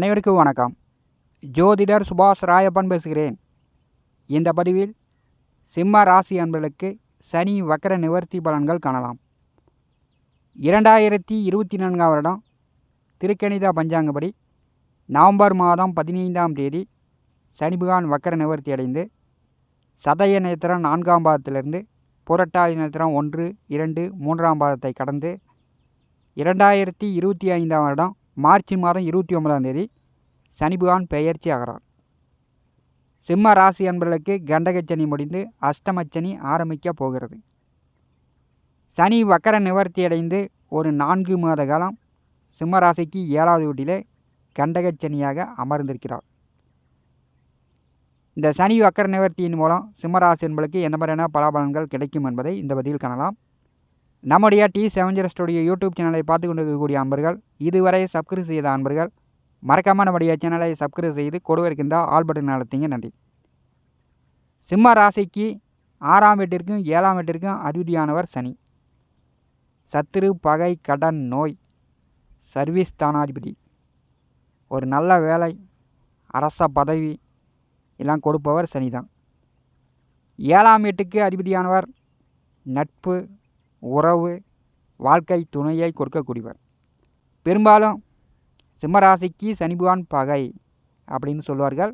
அனைவருக்கும் வணக்கம். ஜோதிடர் சுபாஷ் ராயப்பன் பேசுகிறேன். இந்த பதிவில் சிம்ம ராசி அன்பர்களுக்கு சனி வக்கர நிவர்த்தி பலன்கள் காணலாம். இரண்டாயிரத்தி இருபத்தி நான்காம் வருடம் திருக்கணிதா பஞ்சாங்கப்படி நவம்பர் மாதம் பதினைந்தாம் தேதி சனிபகான் வக்கர நிவர்த்தி அடைந்து சதய நேத்திரம் நான்காம் பாதத்திலிருந்து புரட்டாதி நேத்திரம் ஒன்று இரண்டு மூன்றாம் பாதத்தை கடந்து இரண்டாயிரத்தி இருபத்தி ஐந்தாம் வருடம் மார்ச் மாதம் இருபத்தி ஒன்பதாம் தேதி சனி பகவான் பெயர்ச்சி ஆகிறார். சிம்ம ராசி அன்பர்களுக்கு கண்டகச்சனி முடிந்து அஷ்டமச்சனி ஆரம்பிக்க போகிறது. சனி வக்கர நிவர்த்தி அடைந்து ஒரு நான்கு மாத காலம் சிம்ம ராசிக்கு ஏழாவது வீட்டிலே கண்டகச்சனியாக அமர்ந்திருக்கிறார். இந்த சனி வக்கர நிவர்த்தியின் மூலம் சிம்மராசி என்பளுக்கு எந்த மாதிரியான பலாபலன்கள் கிடைக்கும் என்பதை இந்த பதிவில் காணலாம். நம்முடைய T seven zero studio YouTube சேனலை பார்த்து கொண்டிருக்கக்கூடிய அன்பர்கள் இதுவரை சப்ஸ்கிரைப் செய்த அன்பர்கள் மறக்காமல் நம்முடைய சேனலை சப்ஸ்கிரைப் செய்து கொடுவிருக்கின்ற ஆல் பட்டன் நடத்திங்க நன்றி. சிம்ம ராசிக்கு ஆறாம் வீட்டிற்கும் ஏழாம் வீட்டிற்கும் அதிபதியானவர் சனி. சத்துரு பகை கடன் நோய் சர்வீஸ் தானாதிபதி. ஒரு நல்ல வேலை அரச பதவி எல்லாம் கொடுப்பவர் சனி தான் ஏழாம் வீட்டுக்கு அதிபதியானவர் நட்பு உறவு வாழ்க்கை துணையை கொடுக்கக்கூடியவர். பெரும்பாலும் சிம்மராசிக்கு சனிபுவான் பகை அப்படின்னு சொல்லுவார்கள்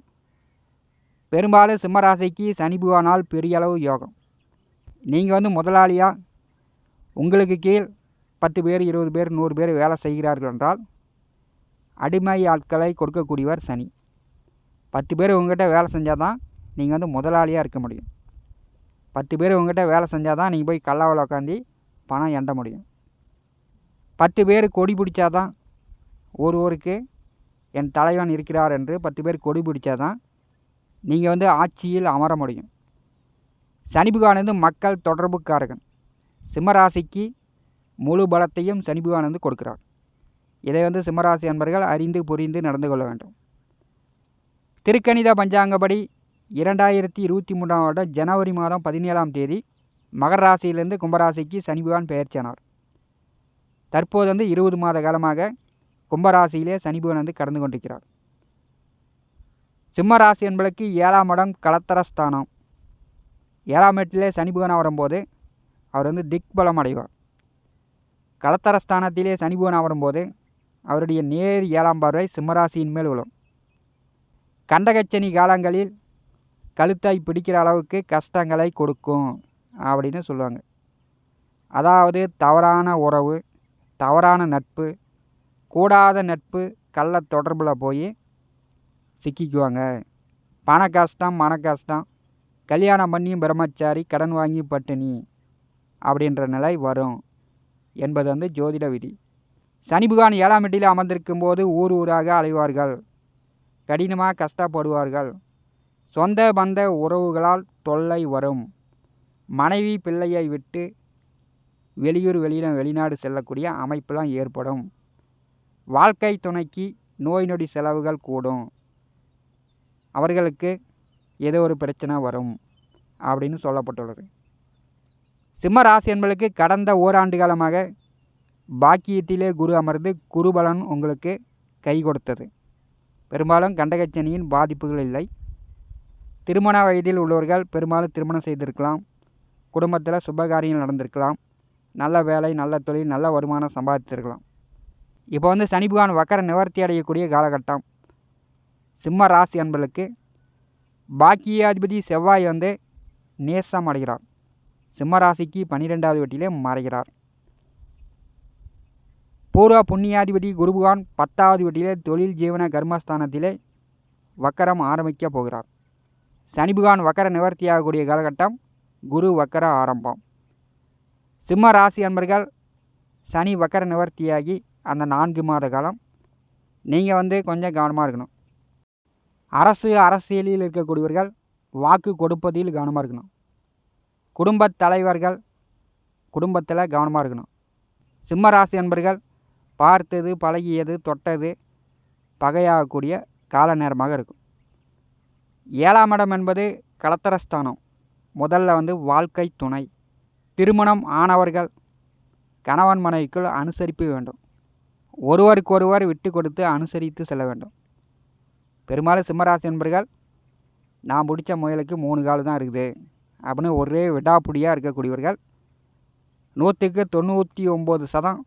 பெரும்பாலும் சிம்மராசிக்கு சனிபுவானால் பெரிய அளவு யோகம். நீங்கள் வந்து முதலாளியாக உங்களுக்கு கீழ் பத்து பேர் இருபது பேர் நூறு பேர் வேலை செய்கிறார்கள் என்றால் அடிமை ஆட்களை கொடுக்கக்கூடியவர் சனி. பத்து பேர் உங்ககிட்ட வேலை செஞ்சால் தான் நீங்கள் வந்து முதலாளியாக இருக்க முடியும். பத்து பேர் உங்ககிட்ட வேலை செஞ்சால் தான் நீங்கள் போய் கல்லாவில் உட்காந்து பணம் எண்ட முடியும். பத்து பேர் கொடி பிடிச்சாதான் ஒருவருக்கு என் தலைவன் இருக்கிறார் என்று பத்து பேர் கொடி பிடிச்சாதான் நீங்கள் வந்து ஆட்சியில் அமர முடியும். சனி வந்து மக்கள் தொடர்புக்காரகன். சிம்மராசிக்கு முழு பலத்தையும் சனி வந்து கொடுக்கிறார். இதை வந்து சிம்மராசி அன்பர்கள் அறிந்து புரிந்து நடந்து கொள்ள வேண்டும். திருக்கணித பஞ்சாங்கப்படி இரண்டாயிரத்தி இருபத்தி மூன்றாம் வருடம் ஜனவரி மாதம் பதினேழாம் தேதி மகர ராசியிலிருந்து கும்பராசிக்கு சனி பெயர்ச்சியானார் தற்போது வந்து இருபது மாத காலமாக கும்பராசியிலே சனி பகவான் வந்து கடந்து கொண்டிருக்கிறார். சிம்ம ராசி என்பதற்கு ஏழாம் இடம் கலத்தரஸ்தானம். ஏழாம் இடத்திலே சனி பகவான் வரும்போது அவர் வந்து திக் பலம் அடைவார். கலத்தரஸ்தானத்திலே சனி பகவான் வரும்போது அவருடைய நேர் ஏழாம் பார்வை சிம்மராசியின் மேல் விழும். கண்டகச்சனி காலங்களில் கழுத்தாய் பிடிக்கிற அளவுக்கு கஷ்டங்களை கொடுக்கும் அப்படின்னு சொல்லுவாங்க. அதாவது தவறான உறவு தவறான நட்பு கூடாத நட்பு கள்ள தொடர்பில் போய் சிக்கிக்குவாங்க. பண கஷ்டம் மன கஷ்டம் கல்யாணம் பண்ணியும் பிரம்மச்சாரி கடன் வாங்கி பட்டினி அப்படின்ற நிலை வரும் என்பது வந்து ஜோதிட விதி. சனி பகவான் ஏழாம் வீட்டில் அமர்ந்திருக்கும் போது ஊர் ஊராக அலைவார்கள். கடினமாக கஷ்டப்படுவார்கள். சொந்த பந்த உறவுகளால் தொல்லை வரும். மனைவி பிள்ளையை விட்டு வெளியூர் வெளியிடம் வெளிநாடு செல்லக்கூடிய அமைப்பெலாம் ஏற்படும். வாழ்க்கை துணைக்கு நோய் நொடி செலவுகள் கூடும். அவர்களுக்கு ஏதோ ஒரு பிரச்சனை வரும் அப்படின்னு சொல்லப்பட்டுள்ளது. சிம்ம ராசி என்பதற்கு கடந்த ஓராண்டு காலமாக பாக்கியத்திலே குரு அமர்ந்து குருபலன் உங்களுக்கு கை கொடுத்தது. பெரும்பாலும் கண்டகச்சனியின் பாதிப்புகள் இல்லை. திருமண வயதில் உள்ளவர்கள் பெரும்பாலும் திருமணம் செய்திருக்கலாம். குடும்பத்தில் சுபகாரியங்கள் நடந்திருக்கலாம். நல்ல வேலை நல்ல தொழில் நல்ல வருமானம் சம்பாதித்திருக்கலாம். இப்போ வந்து சனி பகவான் வக்கர நிவர்த்தி அடையக்கூடிய காலகட்டம். சிம்ம ராசி அன்பர்களுக்கு பாக்கியாதிபதி செவ்வாய் வந்து நேசம் அடைகிறார். சிம்ம ராசிக்கு பன்னிரெண்டாவது வட்டியிலே மறைகிறார். பூர்வ புண்ணியாதிபதி குருபகவான் பத்தாவது வீட்டிலே தொழில் ஜீவன கர்மஸ்தானத்திலே வக்கரம் ஆரம்பிக்க போகிறார். சனி பகவான் வக்கர நிவர்த்தியாகக்கூடிய காலகட்டம் குரு வக்கர ஆரம்பம். சிம்ம ராசி அன்பர்கள் சனி வக்கர நிவர்த்தியாகி அந்த நான்கு மாத காலம் நீங்கள் வந்து கொஞ்சம் கவனமாக இருக்கணும். அரசு அரசியலில் இருக்கக்கூடியவர்கள் வாக்கு கொடுப்பதில் கவனமாக இருக்கணும். குடும்பத் தலைவர்கள் குடும்பத்தில் கவனமாக இருக்கணும். சிம்ம ராசி அன்பர்கள் பார்த்தது பழகியது தொட்டது பகையாகக்கூடிய கால நேரமாக இருக்கும். ஏழாம் இடம் என்பது கலத்தரஸ்தானம். முதல்ல வந்து வாழ்க்கை துணை. திருமணம் ஆனவர்கள் கணவன் மனைவிக்குள் அனுசரிப்பு வேண்டும். ஒருவருக்கொருவர் விட்டு கொடுத்து அனுசரித்து செல்ல வேண்டும். பெரும்பாலும் சிம்மராசி என்பர்கள் நான் பிடிச்ச முயலுக்கு மூணு கால் தான் இருக்குது அப்படின்னு ஒரே விடாப்புடியாக இருக்கக்கூடியவர்கள் நூற்றுக்கு தொண்ணூற்றி ஒம்பது சதம்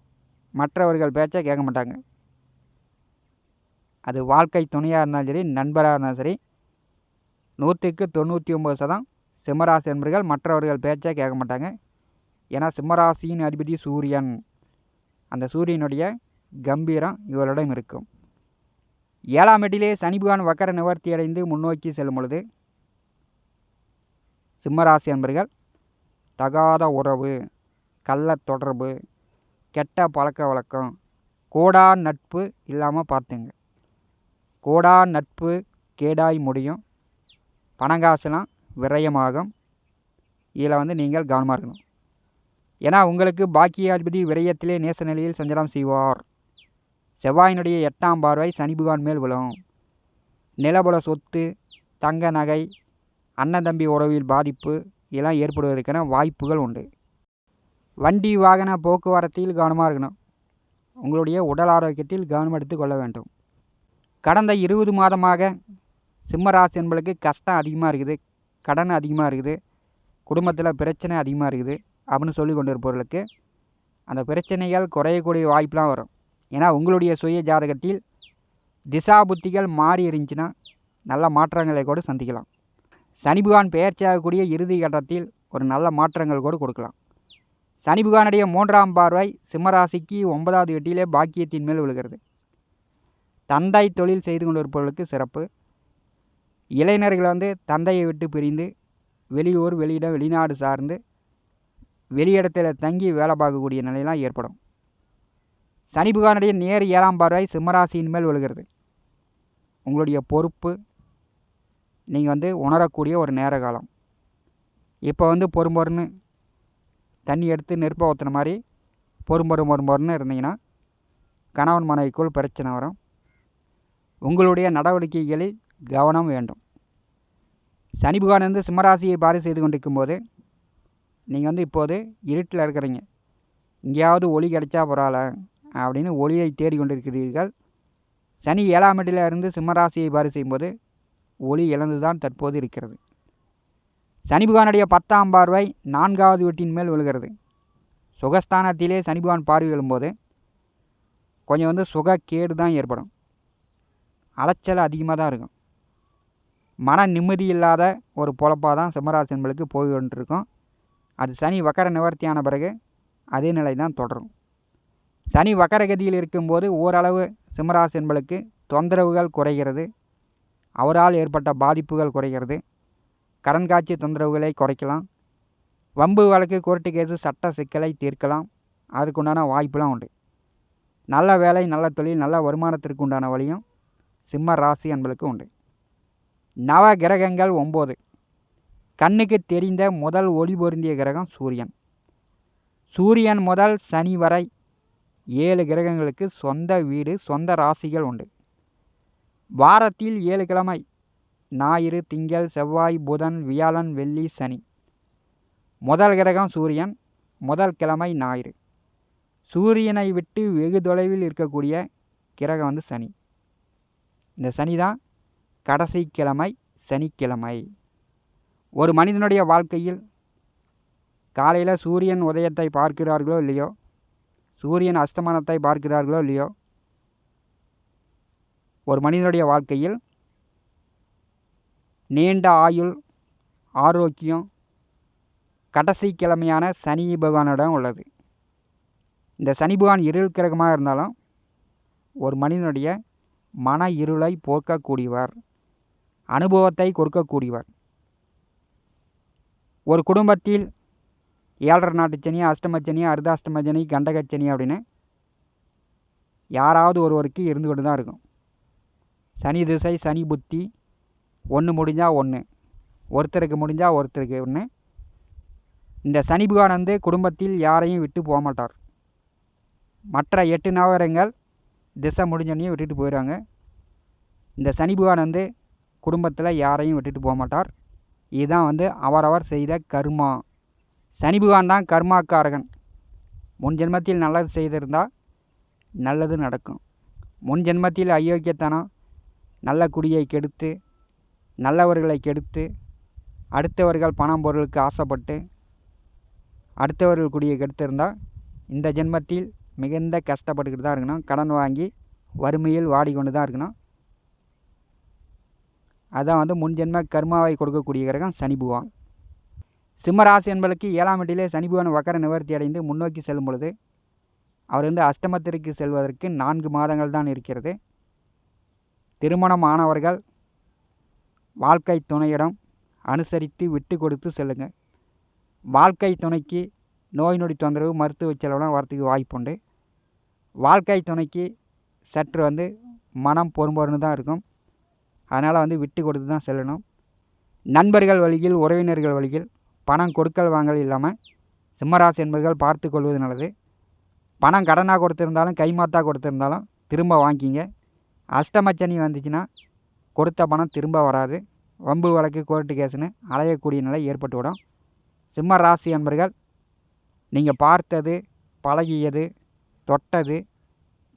மற்றவர்கள் பேச்சை கேட்க மாட்டாங்க. அது வாழ்க்கை துணையாக இருந்தாலும் சரி நண்பராக இருந்தாலும் சரி நூற்றுக்கு தொண்ணூற்றி ஒம்பது சதம் சிம்மராசி என்பர்கள் மற்றவர்கள் பேச்சை கேட்க மாட்டாங்க. ஏன்னா சிம்மராசியின் அதிபதி சூரியன். அந்த சூரியனுடைய கம்பீரம் இவரிடம் இருக்கும். ஏழாம் எட்டிலே சனி பகவான் வக்கர நிவர்த்தி அடைந்து முன்னோக்கி செல்லும் பொழுது சிம்மராசி என்பர்கள் தகாத உறவு கள்ள தொடர்பு கெட்ட பழக்க வழக்கம் கோடா நட்பு இல்லாமல் பார்த்துங்க. கோடா நட்பு கேடாய் முடியும். பணங்காசுலாம் விரயமாகும். இதில் வந்து நீங்கள் கவனமாக இருக்கணும். ஏன்னா உங்களுக்கு பாக்கியாதிபதி விரயத்திலே நேச நிலையில் சஞ்சலம் செய்வார். செவ்வாயினுடைய எட்டாம் பார்வை சனி மேல் விழும். நிலபல சொத்து தங்க நகை அண்ணன் தம்பி உறவில் பாதிப்பு இதெல்லாம் ஏற்படுவதற்கான வாய்ப்புகள் உண்டு. வண்டி வாகன போக்குவரத்தில் கவனமாக இருக்கணும். உங்களுடைய உடல் ஆரோக்கியத்தில் கவனம் எடுத்து கொள்ள வேண்டும். கடந்த இருபது மாதமாக சிம்மராசி என்பளுக்கு கஷ்டம் அதிகமாக இருக்குது கடன் அதிகமாக இருக்குது குடும்பத்தில் பிரச்சனை அதிகமாக இருக்குது. அப்படின்னு சொல்லி கொண்டு இருப்பவர்களுக்கு அந்த பிரச்சனைகள் குறையக்கூடிய வாய்ப்பெலாம் வரும். ஏன்னா உங்களுடைய சுய ஜாதகத்தில் திசா புத்திகள் மாறி இருந்துச்சுன்னா நல்ல மாற்றங்களை கூட சந்திக்கலாம். சனி பகவான் பெயர்ச்சியாகக்கூடிய இறுதி கட்டத்தில் ஒரு நல்ல மாற்றங்கள் கூட கொடுக்கலாம். சனி பகவானுடைய மூன்றாம் பார்வை சிம்மராசிக்கு ஒன்பதாவது வெட்டியிலே பாக்கியத்தின் மேல் விழுகிறது. தந்தை தொழில் செய்து கொண்டிருப்பவர்களுக்கு சிறப்பு. இளைஞர்கள் வந்து தந்தையை விட்டு பிரிந்து வெளியூர் வெளியிடம் வெளிநாடு சார்ந்து வெளியிடத்தில் தங்கி வேலை பார்க்கக்கூடிய நிலையெல்லாம் ஏற்படும். சனி பகவானுடைய நேர் ஏழாம் பார்வை சிம்மராசியின் மேல் விழுகிறது. உங்களுடைய பொறுப்பு நீங்கள் வந்து உணரக்கூடிய ஒரு நேர காலம். இப்போ வந்து பொறும்பொருன்னு தண்ணி எடுத்து நெருப்பை ஊற்றுன மாதிரி பொறும்பொரு பொறும்பொருன்னு இருந்தீங்கன்னா கணவன் மனைவிக்குள் பிரச்சனை வரும். உங்களுடைய நடவடிக்கைகளில் கவனம் வேண்டும். சனி புகான் வந்து சிம்மராசியை பாரி செய்து கொண்டிருக்கும் போது நீங்கள் வந்து இப்போது இருட்டில் இருக்கிறீங்க. எங்கேயாவது ஒளி கிடைச்சா பரவாயில்ல அப்படின்னு ஒளியை தேடி கொண்டிருக்கிறீர்கள் சனி ஏழாம் இடத்துல இருந்து சிம்மராசியை பாரி செய்யும்போது ஒளி இழந்து தான் தற்போது இருக்கிறது. சனி பகவானுடைய பத்தாம் பார்வை நான்காவது வீட்டின் மேல் விழுகிறது. சுகஸ்தானத்திலே சனி பகவான் பார்வை எழும்போது கொஞ்சம் வந்து சுகக்கேடு தான் ஏற்படும். அலைச்சல் அதிகமாக தான் இருக்கும். மன நிம்மதி இல்லாத ஒரு பொழப்பாக தான் சிம்மராசி என்பளுக்கு போய் கொண்டிருக்கும் அது சனி வக்கர நிவர்த்தியான பிறகு அதே நிலை தான் தொடரும். சனி வக்கரகதியில் இருக்கும்போது ஓரளவு சிம்மராசி என்பளுக்கு தொந்தரவுகள் குறைகிறது. அவரால் ஏற்பட்ட பாதிப்புகள் குறைகிறது. கடன் காட்சி தொந்தரவுகளை குறைக்கலாம். வம்பு வழக்கு கோர்ட்டு கேஸு சட்ட சிக்கலை தீர்க்கலாம். அதற்குண்டான வாய்ப்புலாம் உண்டு. நல்ல வேலை நல்ல தொழில் நல்ல வருமானத்திற்கு உண்டான வழியும் சிம்ம ராசி என்பளுக்கு உண்டு. நவ கிரகங்கள் ஒம்பது. கண்ணுக்கு தெரிந்த முதல் ஒளி பொருந்திய கிரகம் சூரியன். சூரியன் முதல் சனி வரை ஏழு கிரகங்களுக்கு சொந்த வீடு சொந்த ராசிகள் உண்டு. வாரத்தில் ஏழு கிழமை ஞாயிறு திங்கள் செவ்வாய் புதன் வியாழன் வெள்ளி சனி. முதல் கிரகம் சூரியன் முதல் கிழமை ஞாயிறு. சூரியனை விட்டு வெகு தொலைவில் இருக்கக்கூடிய கிரகம் வந்து சனி. இந்த சனி தான் கடைசி கிழமை சனிக்கிழமை. ஒரு மனிதனுடைய வாழ்க்கையில் காலையில் சூரியன் உதயத்தை பார்க்கிறார்களோ இல்லையோ சூரியன் அஸ்தமனத்தை பார்க்கிறார்களோ இல்லையோ ஒரு மனிதனுடைய வாழ்க்கையில் நீண்ட ஆயுள் ஆரோக்கியம் கடைசி கிழமையான சனி பகவானிடம் உள்ளது. இந்த சனி பகவான் இருள் கிரகமாக இருந்தாலும் ஒரு மனிதனுடைய மன இருளை போக்கக்கூடியவர் அனுபவத்தை கொடுக்கக்கூடியவர். ஒரு குடும்பத்தில் ஏழரை நாட்டு சனி அஷ்டமச்சனி அர்த்தாஷ்டம சனி கண்டகச்சனி அப்படின்னு யாராவது ஒருவருக்கு இருந்து கொண்டு தான் இருக்கும். சனி திசை சனி புத்தி ஒன்று முடிஞ்சால் ஒன்று ஒருத்தருக்கு முடிஞ்சால் ஒருத்தருக்கு ஒன்று இந்த சனி பகவான் வந்து குடும்பத்தில் யாரையும் விட்டு போக மாட்டார். மற்ற எட்டு நவகரங்கள் திசை முடிஞ்சோடனே விட்டுட்டு போயிடுவாங்க. இந்த சனி பகவான் வந்து குடும்பத்தில் யாரையும் விட்டுட்டு போக மாட்டார். இதுதான் வந்து அவரவர் செய்த கர்மா. சனி பகவான் தான் கர்மாக்காரகன். முன் ஜென்மத்தில் நல்லது செய்திருந்தால் நல்லது நடக்கும். முன் ஜென்மத்தில் அயோக்கியத்தனம் நல்ல குடியை கெடுத்து நல்லவர்களை கெடுத்து அடுத்தவர்கள் பணம் பொருளுக்கு ஆசைப்பட்டு அடுத்தவர்கள் குடியை கெடுத்திருந்தால் இந்த ஜென்மத்தில் மிகுந்த கஷ்டப்பட்டுக்கிட்டு தான் இருக்கணும். கடன் வாங்கி வறுமையில் வாடிக்கொண்டு தான் இருக்கணும். அதான் வந்து முன்ஜென்ம கர்மாவை கொடுக்கக்கூடிய கிரகம் சனி புவான் சிம்மராசி என்பதற்கு ஏழாம் வீட்டிலே சனி பகவான் வக்கர நிவர்த்தி அடைந்து முன்னோக்கி செல்லும் பொழுது அவர் வந்து அஷ்டமத்திற்கு செல்வதற்கு நான்கு மாதங்கள் தான் இருக்கிறது. திருமணம் ஆனவர்கள் வாழ்க்கை துணையிடம் அனுசரித்து விட்டு கொடுத்து செல்லுங்கள் வாழ்க்கை துணைக்கு நோய் நொடி தொந்தரவு மருத்துவ செலவுலாம் வரத்துக்கு வாய்ப்புண்டு வாழ்க்கை துணைக்கு சற்று வந்து மனம் பொறும்பொருன்னு தான் இருக்கும். அதனால் வந்து விட்டு கொடுத்து தான் செல்லணும். நண்பர்கள் வழியில் உறவினர்கள் வழியில் பணம் கொடுக்கல் வாங்கல் இல்லாமல் சிம்மராசி என்பர்கள் பார்த்து கொள்வது நல்லது. பணம் கடனாக கொடுத்துருந்தாலும் கைமாத்தா கொடுத்துருந்தாலும் திரும்ப வாங்கிங்க. அஷ்டமச்சனி வந்துச்சுன்னா கொடுத்த பணம் திரும்ப வராது. வம்பு வழக்கு கோர்ட்டு கேஸுன்னு அலையக்கூடிய நிலை ஏற்பட்டுவிடும். சிம்ம ராசி என்பர்கள் நீங்கள் பார்த்தது பழகியது தொட்டது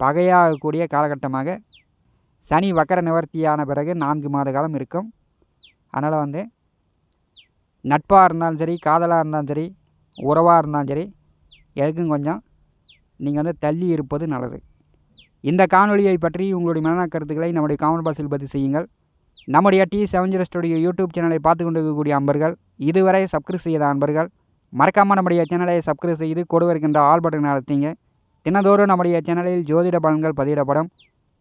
பகையாகக்கூடிய காலகட்டமாக சனி வக்கர நிவர்த்தியான பிறகு நான்கு மாத காலம் இருக்கும். அதனால் வந்து நட்பாக இருந்தாலும் சரி காதலாக இருந்தாலும் சரி உறவாக இருந்தாலும் சரி எதுக்கும் கொஞ்சம் நீங்கள் வந்து தள்ளி இருப்பது நல்லது. இந்த காணொலியை பற்றி உங்களுடைய மன கருத்துக்களை நம்முடைய காமெண்ட் பாக்ஸில் பதிவு செய்யுங்கள். நம்முடைய T seven zero studio YouTube சேனலை பார்த்து கொண்டு இருக்கக்கூடிய அன்பர்கள் இதுவரை சப்ஸ்கிரைப் செய்த அன்பர்கள் மறக்காமல் நம்முடைய சேனலை சப்ஸ்கிரைப் செய்து கொடுவருக்கின்ற ஆல் பட்டன் அழுத்திங்க. தினந்தோறும் நம்முடைய சேனலில் ஜோதிட பலன்கள் பதிவிடப்படும்.